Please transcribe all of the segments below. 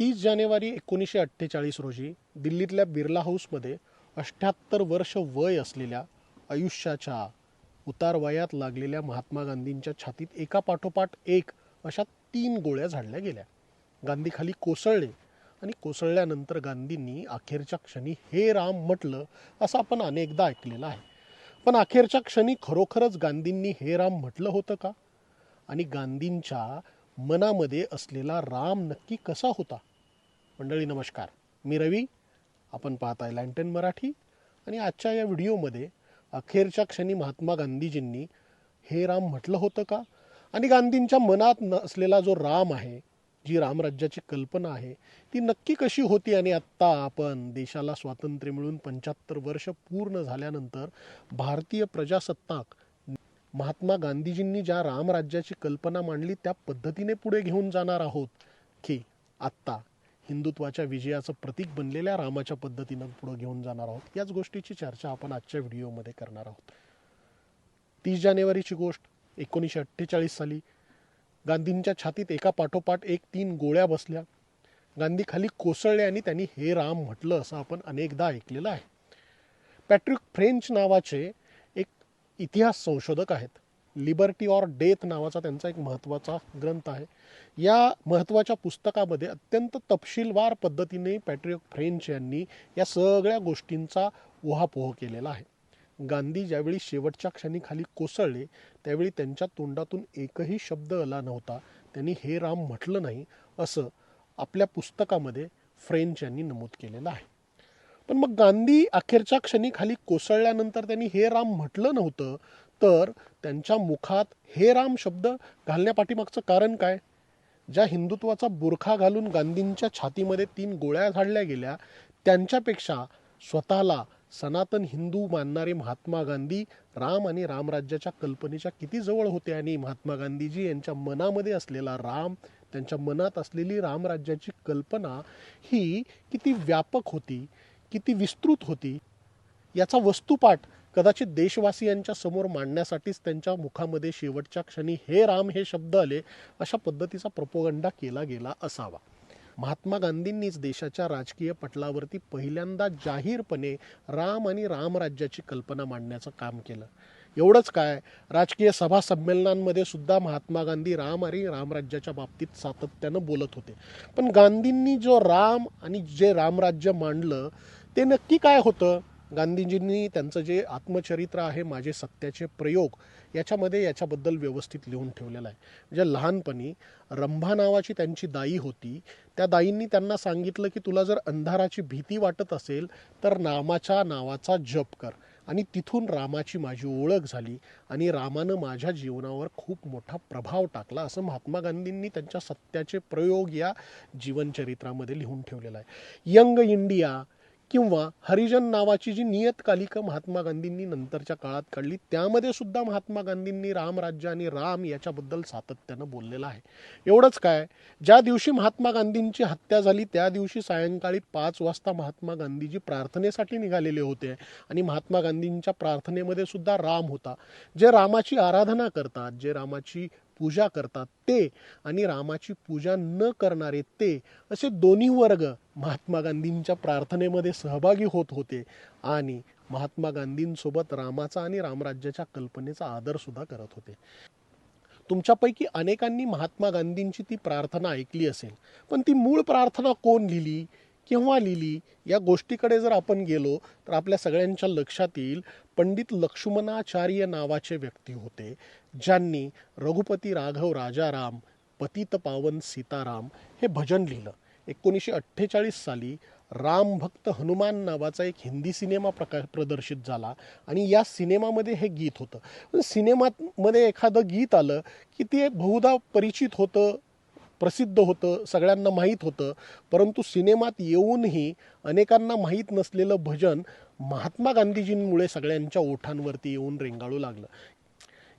तीस जानेवारी एकोणीसशे अठ्ठेचाळीस रोजी दिल्लीतल्या बिर्ला हाऊसमध्ये अठ्ठ्याहत्तर वर्ष वय असलेल्या आयुष्याच्या उतार वयात लागलेल्या महात्मा गांधींच्या छातीत एका पाठोपाठ एक अशा तीन गोळ्या झाडल्या गेल्या. गांधी खाली कोसळले आणि कोसळल्यानंतर गांधींनी अखेरच्या क्षणी हे राम म्हटलं असं आपण अनेकदा ऐकलेलं आहे. पण अखेरच्या क्षणी खरोखरच गांधींनी हे राम म्हटलं होतं का? आणि गांधींच्या मनामध्ये असलेला राम नक्की कसा होता? मंडळी नमस्कार. मी रवी. आपण पाहताय लँटन मराठी आणि आजच्या या व्हिडिओमध्ये अखेरच्या क्षणी महात्मा गांधीजींनी हे राम म्हटलं होतं का? आणि गांधींच्या मनात न असलेला जो राम आहे जी रामराज्याची कल्पना आहे ती नक्की कशी होती? आणि आत्ता आपण देशाला स्वातंत्र्य मिळून पंच्याहत्तर वर्ष पूर्ण झाल्यानंतर भारतीय प्रजासत्ताक महात्मा गांधीजींनी ज्या रामराज्याची कल्पना मांडली त्या पद्धतीने पुढे घेऊन जाणार आहोत की आत्ता. हिंदुत्वाच्या विजयाचं प्रतीक बनलेल्या रामाच्या पद्धतीनं पुढे घेऊन जाणार आहोत. याच गोष्टीची चर्चा आपण आजच्या व्हिडिओमध्ये करणार आहोत. तीस जानेवारीची गोष्ट एकोणीसशे अठ्ठेचाळीस साली. गांधींच्या छातीत एका पाठोपाठ एक तीन गोळ्या बसल्या. गांधी खाली कोसळले आणि त्यांनी हे राम म्हटलं असं आपण अनेकदा ऐकलेलं आहे. पॅट्रिक फ्रेंच नावाचे एक इतिहास संशोधक आहेत. लिबर्टी ऑर डेथ नावाचा त्यांचा एक महत्त्वाचा ग्रंथ आहे. या महत्त्वाच्या पुस्तकामध्ये अत्यंत तपशीलवार पद्धतीने पॅट्रिक फ्रेंच यांनी या सगळ्या गोष्टींचा उहापोह केलेला आहे. गांधी ज्यावेळी शेवटच्या क्षणी खाली कोसळले त्यावेळी त्यांच्या तोंडातून एकही शब्द आला नव्हता. त्यांनी हे राम म्हटलं नाही असं आपल्या पुस्तकामध्ये फ्रेंच यांनी नमूद केलेलं आहे. पण मग गांधी अखेरच्या क्षणी खाली कोसळल्यानंतर त्यांनी हे राम म्हटलं नव्हतं तर त्यांच्या मुखात हे राम शब्द घालण्यापाठीमागचं कारण काय? ज्या हिंदुत्वाचा बुरखा घालून गांधींच्या छातीमध्ये तीन गोळ्या झाडल्या गेल्या त्यांच्यापेक्षा स्वतःला सनातन हिंदू मानणारे महात्मा गांधी राम आणि रामराज्याच्या कल्पनेच्या किती जवळ होते आणि महात्मा गांधीजी यांच्या मनामध्ये असलेला राम त्यांच्या मनात असलेली रामराज्याची कल्पना ही किती व्यापक होती किती विस्तृत होती याचा वस्तुपाठ कदाचित देशवासियांच्या समोर मांडण्यासाठीच त्यांच्या मुखामध्ये शेवटच्या क्षणी हे राम हे शब्द आले अशा पद्धतीचा प्रपोगंडा केला गेला असावा. महात्मा गांधींनीच देशाच्या राजकीय पटलावरती पहिल्यांदा जाहीरपणे राम आणि रामराज्याची कल्पना मांडण्याचं काम केलं. एवढंच काय राजकीय सभा संमेलनांमध्ये सुद्धा महात्मा गांधी राम आणि रामराज्याच्या बाबतीत सातत्यानं बोलत होते. पण गांधींनी जो राम आणि जे रामराज्य मांडलं ते नक्की काय होतं? गांधीजींनी त्यांचं जे आत्मचरित्र आहे माझे सत्याचे प्रयोग याच्यामध्ये याच्याबद्दल व्यवस्थित लिहून ठेवलेलं आहे. म्हणजे लहानपणी रंभा नावाची त्यांची दाई होती. त्या दाईंनी त्यांना सांगितलं की तुला जर अंधाराची भीती वाटत असेल तर नामाच्या नावाचा जप कर. आणि तिथून रामाची माझी ओळख झाली आणि रामानं माझ्या जीवनावर खूप मोठा प्रभाव टाकला असं महात्मा गांधींनी त्यांच्या सत्याचे प्रयोग या जीवनचरित्रामध्ये लिहून ठेवलेलं आहे. यंग इंडिया किंवा हरिजन नावाची जी नियतकालिका महात्मा गांधींनी नंतरच्या काळात काढली त्यामध्ये सुद्धा महात्मा गांधींनी रामराज्य आणि राम याच्याबद्दल सातत्यानं बोललेलं आहे. एवढंच काय ज्या दिवशी महात्मा गांधींची हत्या झाली त्या दिवशी सायंकाळी पाच वाजता महात्मा गांधीजी प्रार्थनेसाठी निघालेले होते आणि महात्मा गांधींच्या प्रार्थनेमध्ये सुद्धा राम होता. जे रामाची आराधना करतात जे रामाची पूजा करतात ते आणि रामाची पूजा न करणारे ते असे दोन्ही वर्ग महात्मा गांधींच्या प्रार्थनेमध्ये सहभागी होत होते आणि महात्मा गांधींसोबत रामाचा आणि रामराज्याच्या कल्पनेचा आदर सुद्धा करत होते. तुमच्यापैकी अनेकांनी महात्मा गांधींची ती प्रार्थना ऐकली असेल पण ती मूळ प्रार्थना कोण लिहिली? केव्हा लिहिली या गोष्टीकडे जर आपण गेलो तर आपल्या सगळ्यांच्या लक्षात येईल पंडित लक्ष्मणाचार्य नावाचे व्यक्ती होते ज्यांनी रघुपती राघव राजाराम पतित पावन सीताराम हे भजन लिहिलं. एकोणीसशे अठ्ठेचाळीस साली राम भक्त हनुमान नावाचा एक हिंदी सिनेमा प्रका प्रदर्शित झाला आणि या सिनेमामध्ये हे गीत होतं. सिनेमामध्ये एखादं गीत आलं की ते बहुधा परिचित होतं प्रसिद्ध होतं सगळ्यांना माहीत होतं. परंतु सिनेमात येऊनही अनेकांना माहीत नसलेलं भजन महात्मा गांधीजींमुळे सगळ्यांच्या ओठांवरती येऊन रेंगाळू लागलं.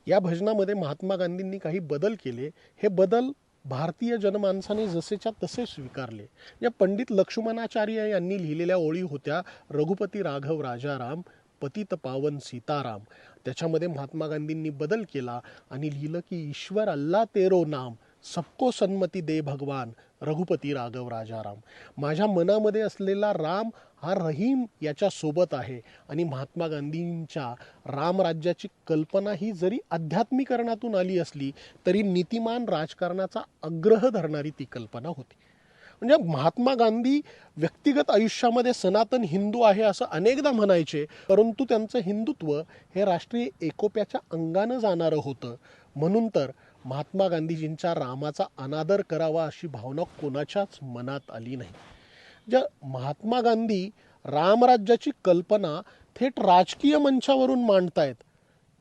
या भजनामध्ये महात्मा गांधींनी काही बदल केले. हे बदल भारतीय जनमानसाने जसेच्या तसे स्वीकारले. या पंडित लक्ष्मणाचार्य यांनी लिहिलेल्या ओळी होत्या रघुपती राघव राजाराम पतित पावन सीताराम. त्याच्यामध्ये महात्मा गांधींनी बदल केला आणि लिहिलं की ईश्वर अल्ला तेरो नाम. सबको सन्मती दे भगवान रघुपती राघव राजाराम. माझ्या मनामध्ये असलेला राम हा रहीम याच्या सोबत आहे आणि महात्मा गांधींच्या रामराज्याची कल्पना ही जरी अध्यात्मीकरणातून आली असली तरी नीतिमान राजकारणाचा आग्रह धरणारी ती कल्पना होती. म्हणजे महात्मा गांधी व्यक्तिगत आयुष्यामध्ये सनातन हिंदू आहे असं अनेकदा म्हणायचे परंतु त्यांचं हिंदुत्व हे राष्ट्रीय एकोप्याच्या अंगानं जाणारं होतं. म्हणून तर महात्मा गांधीजींच्या रामाचा अनादर करावा अशी भावना कोणाच्याच मनात आली नाही. ज्या महात्मा गांधी रामराज्याची कल्पना थेट राजकीय मंचावरून मांडतायत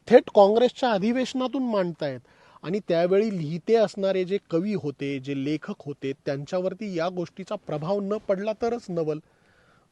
थेट काँग्रेसच्या अधिवेशनातून मांडतायत आणि त्यावेळी लिहिते असणारे जे कवी होते जे लेखक होते त्यांच्यावरती या गोष्टीचा प्रभाव न पडला तरच नवल.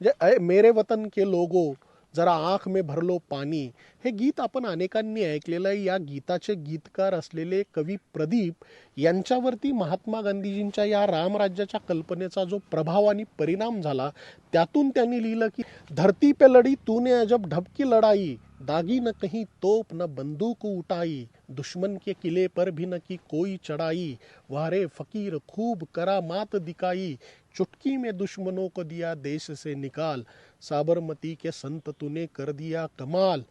म्हणजे अय मेरे वतन के लोगो जरा आँख में भरलो पाणी. हे गीत आपण अनेकांनी ऐकलेलं आहे या गीताचे गीतकार असलेले कवी प्रदीप यांच्यावरती महात्मा गांधीजींच्या या रामराज्याच्या कल्पनेचा जो प्रभाव आणि परिणाम झाला त्यातून त्यांनी लिहिलं की धरती पे लढी तूने अजब ढबकी लढाई दागी न कहीं तोप न बंदूक उठाई दुश्मन के किले पर भी न की कोई चढ़ाई वारे फकीर खूब करा मात दिखाई चुटकी में दुश्मनों को दिया देश से निकाल। साबरमती के संत तूने कर दिया कमाल।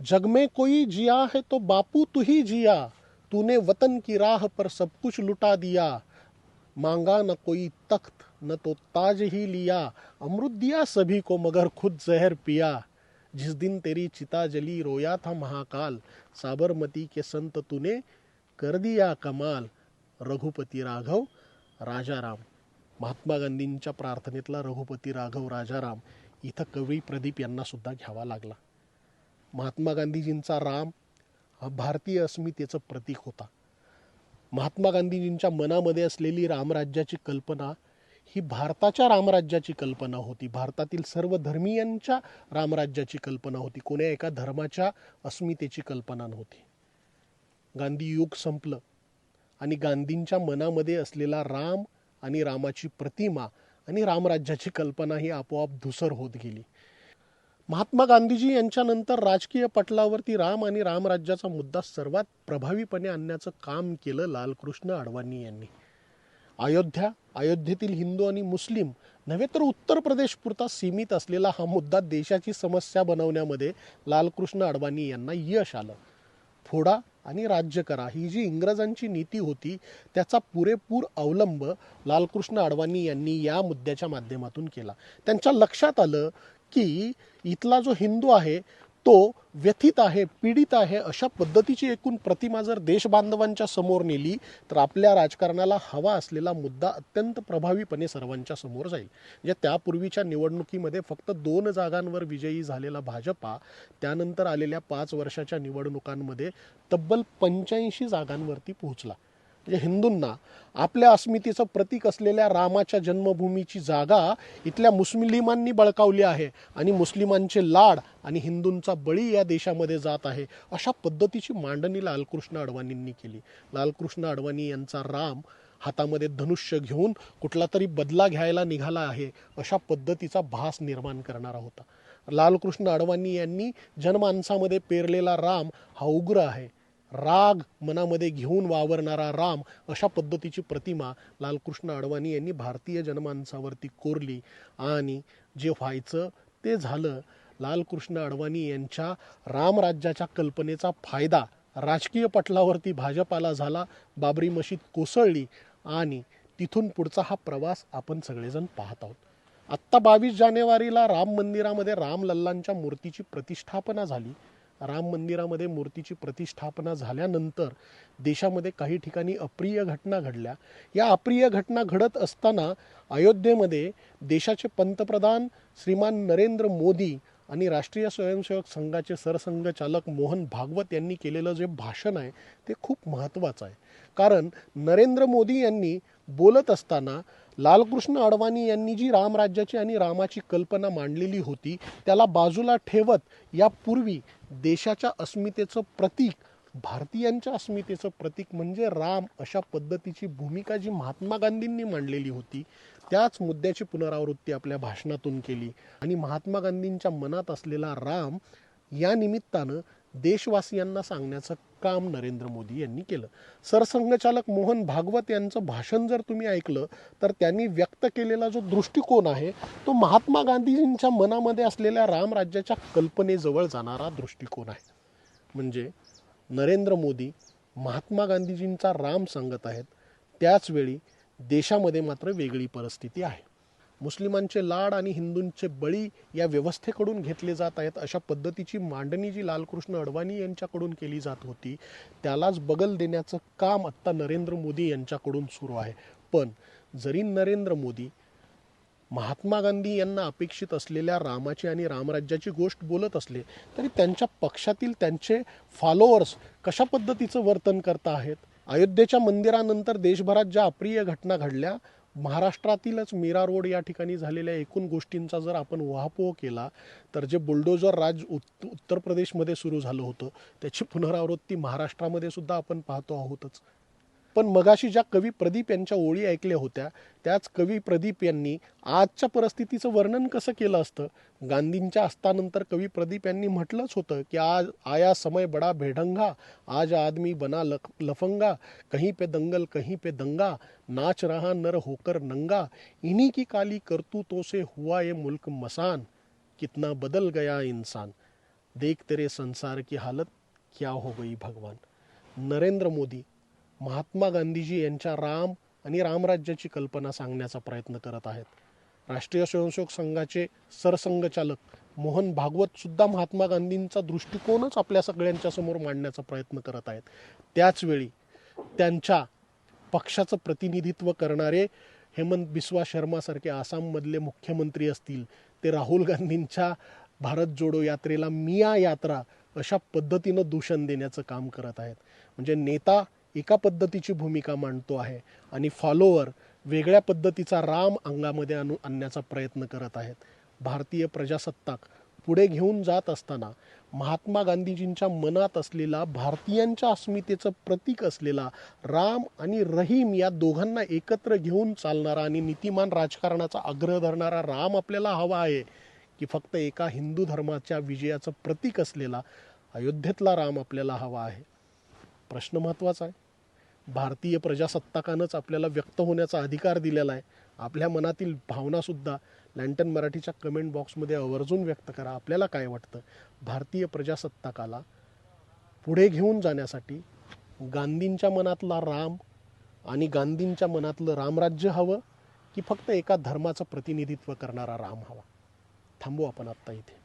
जग में कोई जिया है तो बापू तू ही जिया। तूने वतन की राह पर सब कुछ लुटा दिया। मांगा न कोई तख्त, न तो ताज ही लिया। अमृत दिया सभी को मगर खुद जहर पिया। जिस दिन तेरी चिता जली रोया था महाकाल। साबरमती के संत तूने कर दिया कमाल। रघुपति राघव, राजाराम। महात्मा गांधींच्या प्रार्थनेतला रघुपती राघव राजाराम इथं कवी प्रदीप यांना सुद्धा घ्यावा लागला. महात्मा गांधीजींचा राम हा भारतीय अस्मितेचं प्रतीक होता. महात्मा गांधीजींच्या मनामध्ये असलेली रामराज्याची कल्पना ही भारताच्या रामराज्याची कल्पना होती. भारतातील सर्व धर्मीयांच्या रामराज्याची कल्पना होती. कोण्या एका धर्माच्या अस्मितेची कल्पना नव्हती. गांधी युग संपलं आणि गांधींच्या मनामध्ये असलेला राम आणि रामाची प्रतिमा आणि रामराज्याची कल्पना ही आपोआप धुसर होत गेली. महात्मा गांधीजी यांच्यानंतर राजकीय पटलावरती राम आणि रामराज्याचा मुद्दा सर्वात प्रभावीपणे आणण्याचं काम केलं लालकृष्ण अडवाणी यांनी. अयोध्या अयोध्येतील हिंदू आणि मुस्लिम नव्हे तर उत्तर प्रदेश पुरता सीमित असलेला हा मुद्दा देशाची समस्या बनवण्यामध्ये लालकृष्ण अडवाणी यांना यश आलं. फोडा आणि राज्य करा. ही जी इंग्रजांची नीती होती त्याचा पुरेपूर अवलंब लालकृष्ण अडवाणी यांनी या मुद्द्याच्या माध्यमातून केला. त्यांच्या लक्षात आलं की इथला जो हिंदू आहे तो व्यथित आहे पीडित आहे अशा पद्धतीची एकूण प्रतिमा जर देशबांधवांच्या समोर नेली तर आपल्या राजकारणाला हवा असलेला मुद्दा अत्यंत प्रभावीपणे सर्वांच्या समोर जाईल. म्हणजे त्यापूर्वीच्या निवडणुकीमध्ये फक्त दोन जागांवर विजयी झालेला भाजपा त्यानंतर आलेल्या पाच वर्षाच्या निवडणुकांमध्ये तब्बल पंच्याऐंशी जागांवरती पोहोचला. म्हणजे हिंदूंना आपल्या अस्मितेचं प्रतीक असलेल्या रामाच्या जन्मभूमीची जागा इथल्या मुस्लिमांनी बळकावली आहे आणि मुस्लिमांचे लाड आणि हिंदूंचा बळी या देशामध्ये जात आहे अशा पद्धतीची मांडणी लालकृष्ण अडवाणींनी केली. लालकृष्ण अडवाणी यांचा राम हातामध्ये धनुष्य घेऊन कुठला तरी बदला घ्यायला निघाला आहे अशा पद्धतीचा भास निर्माण करणारा होता. लालकृष्ण अडवाणी यांनी जनमानसामध्ये पेरलेला राम हा उग्र आहे. राग मनामध्ये घेऊन वावरणारा राम अशा पद्धतीची प्रतिमा लालकृष्ण अडवाणी यांनी भारतीय जनमानसावरती कोरली. आणि जे व्हायचं ते झालं. लालकृष्ण अडवाणी यांच्या रामराज्याच्या कल्पनेचा फायदा राजकीय पटलावरती भाजपाला झाला बाबरी मशीद कोसळली आणि तिथून पुढचा हा प्रवास आपण सगळेजण पाहत आहोत. आत्ता बावीस जानेवारीला राम मंदिरामध्ये रामलल्लांच्या मूर्तीची प्रतिष्ठापना झाली. राम मंदिरामध्ये मूर्तीची प्रतिष्ठापना झाल्यानंतर देशामध्ये काही ठिकाणी अप्रिय घटना घडल्या. या अप्रिय घटना घडत असताना अयोध्येमध्ये देशाचे पंतप्रधान श्रीमान नरेंद्र मोदी आणि राष्ट्रीय स्वयंसेवक संघाचे सरसंघचालक मोहन भागवत यांनी केलेलं जे भाषण आहे ते खूप महत्त्वाचं आहे. कारण नरेंद्र मोदी यांनी बोलत असताना लालकृष्ण अडवाणी यांनी जी रामराज्याची आणि रामाची कल्पना मांडलेली होती त्याला बाजूला ठेवत यापूर्वी देशाच्या अस्मितेचं प्रतीक भारतीयांच्या अस्मितेचं प्रतीक म्हणजे राम अशा पद्धतीची भूमिका जी महात्मा गांधींनी मांडलेली होती त्याच मुद्द्याची पुनरावृत्ती आपल्या भाषणातून केली. आणि महात्मा गांधींच्या मनात असलेला राम या निमित्तानं देशवासियांना सांगण्याचं काम नरेंद्र मोदी यांनी केलं. सरसंघचालक मोहन भागवत यांचं भाषण जर तुम्ही ऐकलं तर त्यांनी व्यक्त केलेला जो दृष्टिकोन आहे तो महात्मा गांधीजींच्या मनामध्ये असलेल्या रामराज्याच्या कल्पनेजवळ जाणारा दृष्टिकोन आहे. म्हणजे नरेंद्र मोदी महात्मा गांधीजींचा राम सांगत आहेत त्याचवेळी देशामध्ये मात्र वेगळी परिस्थिती आहे. मुस्लिमांचे लाड आणि हिंदूंचे बळी या व्यवस्थेकडून घेतले जात आहेत अशा पद्धतीची मांडणी जी लालकृष्ण अडवाणी यांच्याकडून केली जात होती त्यालाच बगल देण्याचं काम आत्ता नरेंद्र मोदी यांच्याकडून सुरू आहे. पण जरी नरेंद्र मोदी महात्मा गांधी यांना अपेक्षित असलेल्या रामाची आणि रामराज्याची गोष्ट बोलत असले तरी त्यांच्या पक्षातील त्यांचे फॉलोअर्स कशा पद्धतीचं वर्तन करता आहेत? अयोध्येच्या मंदिरानंतर देशभरात ज्या अप्रिय घटना घडल्या महाराष्ट्रातीलच मीरा रोड या ठिकाणी झालेल्या एकूण गोष्टींचा जर आपण वाहपोह केला तर जे बुलडोजर राज उत् उत्तर प्रदेशमध्ये सुरू झालं होतं त्याची पुनरावृत्ती महाराष्ट्रामध्ये सुद्धा आपण पाहतो आहोतच. पण मगाशी ज्या कवी प्रदीप यांच्या ओळी ऐकल्या होत्या त्याच कवी प्रदीप यांनी आजच्या परिस्थितीचं वर्णन कसं केलं असतं? गांधींच्या अस्तानंतर कवी प्रदीप यांनी म्हटलंच होतं की आज आया समय बडा भेढंगा आज आदमी बना लख लफंगा कहीं पे दंगल कहीं पे दंगा नाच रहा नर होकर नंगा इन्हीं की काली करतूतों से हुआ ये मुल्क मसान कितना बदल गया इंसान देख तेरे संसार की हालत क्या हो गई भगवान? नरेंद्र मोदी महात्मा गांधीजी यांच्या राम आणि रामराज्याची कल्पना सांगण्याचा प्रयत्न करत आहेत. राष्ट्रीय स्वयंसेवक संघाचे सरसंघचालक मोहन भागवत सुद्धा महात्मा गांधींचा दृष्टिकोनच आपल्या सगळ्यांच्या समोर मांडण्याचा प्रयत्न करत आहेत. त्याचवेळी त्यांच्या पक्षाचं प्रतिनिधित्व करणारे हेमंत बिस्वा शर्मासारखे आसाममधले मुख्यमंत्री असतील ते राहुल गांधींच्या भारत जोडो यात्रेला मिया यात्रा अशा पद्धतीनं दूषण देण्याचं काम करत आहेत. म्हणजे नेता एका पद्धतीची भूमिका मांडतो आहे आणि फॉलोअर वेगळ्या पद्धतीचा राम अंगामध्ये आणू आणण्याचा प्रयत्न करत आहेत. भारतीय प्रजासत्ताक पुढे घेऊन जात असताना महात्मा गांधीजींच्या मनात असलेला भारतीयांच्या अस्मितेचं प्रतीक असलेला राम आणि रहीम या दोघांना एकत्र घेऊन चालणारा आणि नीतिमान राजकारणाचा आग्रह धरणारा राम आपल्याला हवा आहे की फक्त एका हिंदू धर्माच्या विजयाचं प्रतीक असलेला अयोध्येतला राम आपल्याला हवा आहे. प्रश्न महत्त्वाचा आहे. भारतीय प्रजासत्ताकानंच आपल्याला व्यक्त होण्याचा अधिकार दिलेला आहे. आपल्या मनातील भावनासुद्धा लँटन मराठीच्या कमेंट बॉक्समध्ये आवर्जून व्यक्त करा. आपल्याला काय वाटतं? भारतीय प्रजासत्ताकाला पुढे घेऊन जाण्यासाठी गांधींच्या मनातला राम आणि गांधींच्या मनातलं रामराज्य हवं की फक्त एका धर्माचं प्रतिनिधित्व करणारा राम हवा? थांबू आपण आत्ता इथे.